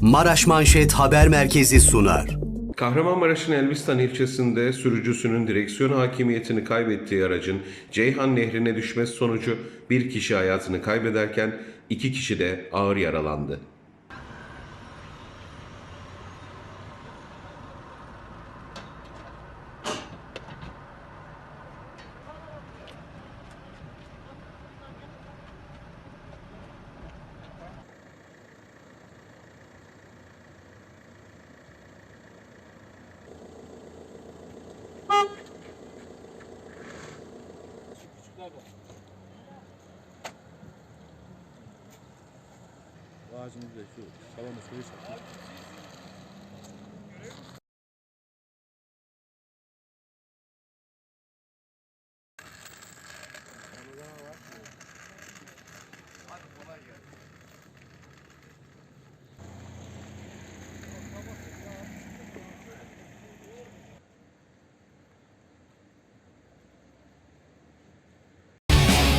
Maraş Manşet Haber Merkezi sunar. Kahramanmaraş'ın Elbistan ilçesinde sürücüsünün direksiyon hakimiyetini kaybettiği aracın Ceyhan Nehri'ne düşmesi sonucu bir kişi hayatını kaybederken iki kişi de ağır yaralandı. Važno je da je čuo. Hvala mu slišati.